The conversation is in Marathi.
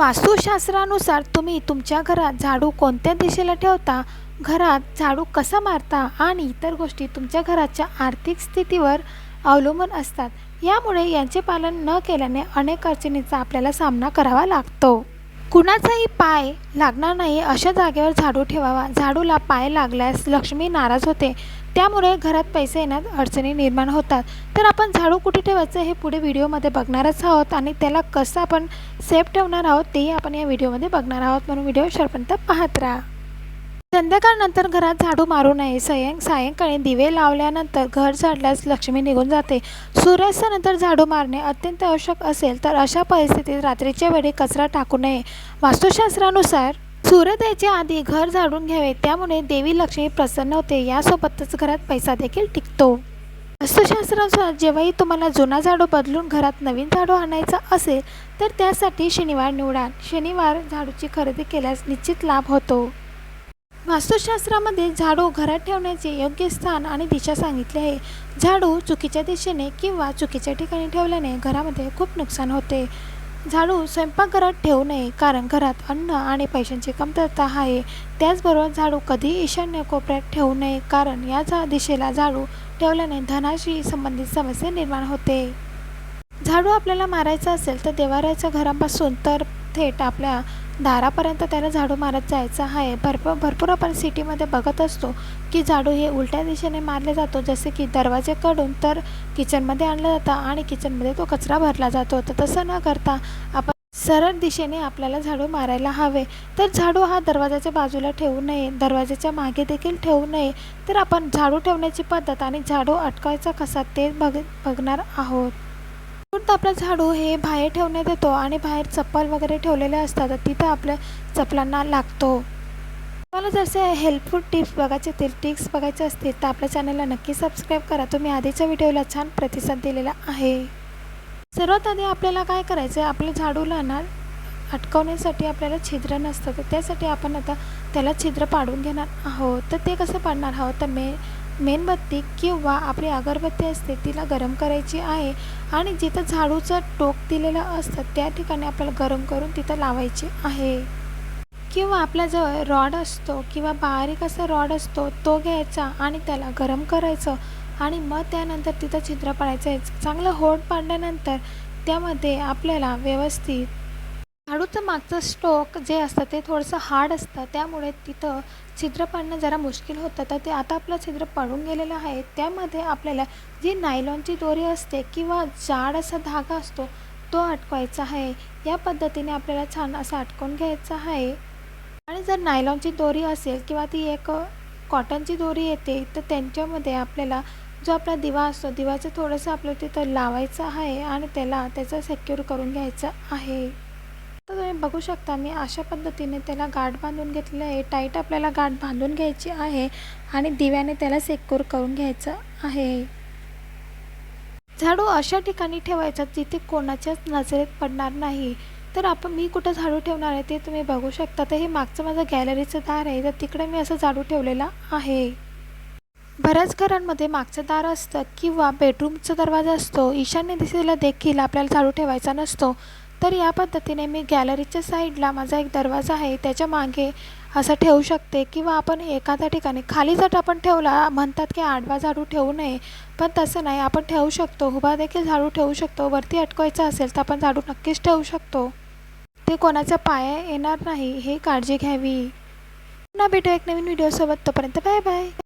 वास्तुशास्त्रानुसार तुम्ही तुमच्या घरात झाडू कोणत्या दिशेला ठेवता? घरात झाडू कसा मारता? आणि इतर गोष्टी तुमच्या घराच्या आर्थिक स्थितीवर अवलंबून असतात. यामुळे यांचे पालन न केल्याने अनेक अडचणींचा आपल्याला सामना करावा लागतो. कुणाचाही पाय लागणार नाही अशा जागेवर झाडू ठेवावा. झाडूला पाय लागल्यास लक्ष्मी नाराज होते. त्यामुळे घरात पैसे येण्यात अडचणी निर्माण होतात. तर आपण झाडू कुठे ठेवायचं हे पुढे व्हिडिओमध्ये बघणारच आहोत आणि त्याला कसं आपण सेफ ठेवणार आहोत तेही आपण या व्हिडिओमध्ये बघणार आहोत. म्हणून व्हिडिओ शेवटपर्यंत पाहत राहा. संध्याकाळनंतर घरात झाडू मारू नये. सयं सायंकाळी दिवे लावल्यानंतर घर झाडल्यास लक्ष्मी निघून जाते. सूर्यास्तानंतर झाडू मारणे अत्यंत आवश्यक असेल तर अशा परिस्थितीत रात्रीच्या वेळी कचरा टाकू नये. वास्तुशास्त्रानुसार सूर्योदयाच्या आधी घर झाडून घ्यावे त्यामुळे देवी लक्ष्मी प्रसन्न होते. यासोबतच घरात पैसा देखील टिकतो. वास्तुशास्त्रानुसार जेव्हाही तुम्हाला जुना झाडू बदलून घरात नवीन झाडू आणायचा असेल तर त्यासाठी शनिवार निवडा शनिवार झाडूची खरेदी केल्यास निश्चित लाभ होतो. वास्तुशास्त्रामध्ये झाडू घरात ठेवण्याचे योग्य स्थान आणि दिशा सांगितली आहे. झाडू चुकीच्या दिशेने किंवा चुकीच्या ठिकाणी ठेवल्याने घरामध्ये खूप नुकसान होते. झाडू स्वयंपाकघरात ठेवू नये कारण घरात अन्न आणि पैशांची कमतरता आहे. त्याचबरोबर झाडू कधी ईशान्य कोपऱ्यात ठेवू नये कारण याचा दिशेला झाडू ठेवल्याने धनाशी संबंधित समस्या निर्माण होते. झाडू आपल्याला मारायचा असेल तर देवाऱ्याच्या घरापासून तर थेट आपल्या दारापर्यंत त्याला झाडू मारत जायचं आहे. भरपूर भरपूर आपण सिटीमध्ये बघत असतो की झाडू हे उलट्या दिशेने मारले जातो. जसे की दरवाजेकडून तर किचनमध्ये आणलं जातं आणि किचनमध्ये तो कचरा भरला जातो. तर तसं न करता आपण सरळ दिशेने आपल्याला झाडू मारायला हवे. तर झाडू हा दरवाजाच्या बाजूला ठेवू नये. दरवाजाच्या मागे देखील ठेवू नये. तर आपण झाडू ठेवण्याची पद्धत आणि झाडू अटकायचा कसा ते बघ बघणार आहोत. पण आपलं झाडू हे बाहेर ठेवण्यात येतो आणि बाहेर चप्पल वगैरे ठेवलेले असतात तिथं आपल्या चपलांना लागतो. तुम्हाला जसे हेल्पफुल टिप्स बघायचे असतील टिप्स बघायचे असतील तर आपल्या चॅनलला नक्की सबस्क्राईब करा. तुम्ही आधीच्या व्हिडिओला छान प्रतिसाद दिलेला आहे. सर्वात आधी आपल्याला काय करायचं आहे आपल्या झाडूला ना अटकवण्यासाठी आपल्याला छिद्र नसतं तर त्यासाठी आपण आता त्याला छिद्र पाडून घेणार आहोत. तर ते कसं पाडणार आहोत? तर मे मेणबत्ती किंवा आपली अगरबत्ती असते तिला गरम करायची आहे आणि जिथं झाडूचं टोक दिलेलं असतं त्या ठिकाणी आपल्याला गरम करून तिथं लावायची आहे. किंवा आपल्याजवळ रॉड असतो किंवा बारीक असा रॉड असतो तो घ्यायचा आणि त्याला गरम करायचं आणि मग त्यानंतर तिथं छिद्र पाडायचं. आहे चांगलं होड पाडल्यानंतर त्यामध्ये आपल्याला व्यवस्थित झाडूचं मागचं स्टोक जे असतं ते थोडंसं हार्ड असतं. त्यामुळे तिथं छिद्र पाडणं जरा मुश्किल होतं. तर ते आता आपलं छिद्र पडून गेलेलं आहे. त्यामध्ये आपल्याला जी नायलॉनची दोरी असते किंवा जाड असा धागा असतो तो अटकवायचा आहे. या पद्धतीने आपल्याला छान असं अटकून घ्यायचं आहे. आणि जर नायलॉनची दोरी असेल किंवा ती एक कॉटनची दोरी येते तर त्यांच्यामध्ये आपल्याला जो आपला दिवा असतो दिवाचं थोडंसं आपल्याला तिथं लावायचं आहे आणि त्याला त्याचं सेक्युर करून घ्यायचं आहे. तर तुम्ही बघू शकता मी अशा पद्धतीने त्याला गाठ बांधून घेतलं आहे. टाईट आपल्याला गाठ बांधून घ्यायची आहे आणि दिव्याने त्याला सेक्युर करून घ्यायचं आहे. झाडू अशा ठिकाणी ठेवायचं जिथे कोणाच्याच नजरेत पडणार नाही. तर आपण मी कुठं झाडू ठेवणार आहे ते तुम्ही बघू शकता. तर हे मागचं माझं गॅलरीचं दार आहे. तर तिकडे मी असं झाडू ठेवलेला आहे. बऱ्याच घरांमध्ये मागचं दार असतं किंवा बेडरूमचा दरवाजा असतो. ईशान्य दिशेला देखील आपल्याला झाडू ठेवायचा नसतो. तर या पद्धतीने मी गॅलरीच्या साईडला माझा एक दरवाजा आहे त्याच्यामागे असं ठेवू शकते किंवा आपण एखाद्या ठिकाणी खाली जर आपण ठेवला म्हणतात की आडवा झाडू ठेवू नये पण तसं नाही आपण ठेवू शकतो उभा देखील झाडू ठेवू शकतो वरती अटकवायचं असेल तर आपण झाडू नक्कीच ठेवू शकतो. ते कोणाचा पाया येणार नाही हे काळजी घ्यावी. पुन्हा भेटू एक नवीन व्हिडिओसोबत तोपर्यंत बाय बाय